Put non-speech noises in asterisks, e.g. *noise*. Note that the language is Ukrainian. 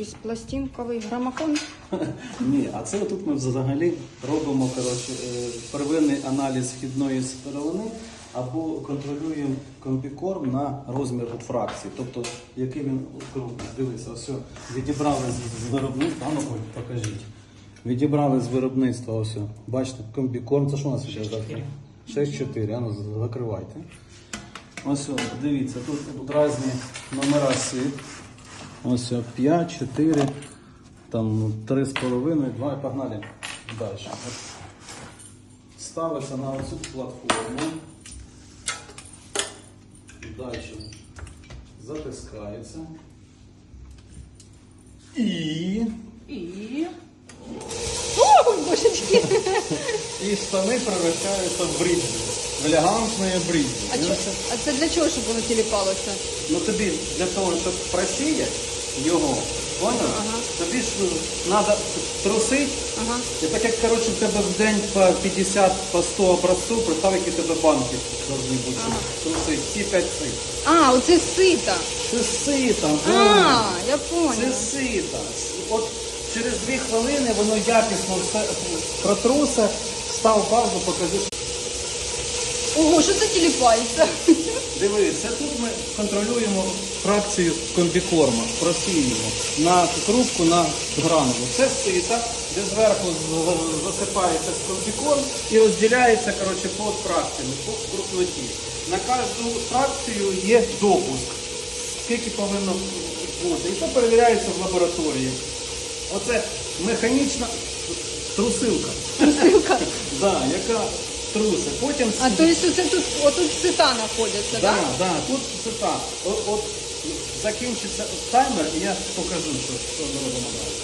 якийсь пластинковий грамофон. Ні, а це тут ми взагалі робимо коротше, е, первинний аналіз вхідної сировини або контролюємо комбікорм на розмір от фракції. Тобто, який він крупний. Дивися, ось відібрали з, виробництва. А ну, Оль, покажіть. Відібрали з виробництва ось. Бачите, комбікорм. Це що у нас ще? 6-4. А ну закривайте. Ось, дивіться, тут, тут різні номера сит. Ось 5, 4, там 3,5, 2 і погнали далі. Ставиться на оцю платформу. Далі затискається. І, І. І штани превращаються в бріджі. В елегантне бріджі. А, чо, а це для чого, щоб воно тіліпалося? Ну тобі для того, щоб просіяти його, понял? Ага. Тобі ж треба трусити. Ага. І так як коротше, в тебе в день по 50 по 100 образців, представ, які в тебе банки повинні бути. Трусити, всі 5 сит. А, оце сита. Це сита, А, да. я Це поняла. сита. От через 2 хвилини воно якісно все протрусе, став паузу, покажи. Ого, що це тіліпається? Диви, це тут ми контролюємо фракцію комбікорма, просіюємо на крупку, на гранулу. Це сита, де зверху засипається комбікорм і розділяється коротше, по фракціям, по крупноті. На кожну фракцію є допуск, скільки повинно бути. І це перевіряється в лабораторії. Оце механічна трусилка, Трусилка. *laughs* да, яка труси. Потім А то есть оце тут, отут сита знаходяться, Да, так? да, тут це. От, от закінчиться таймер, і я покажу, що, що ми робимо далі.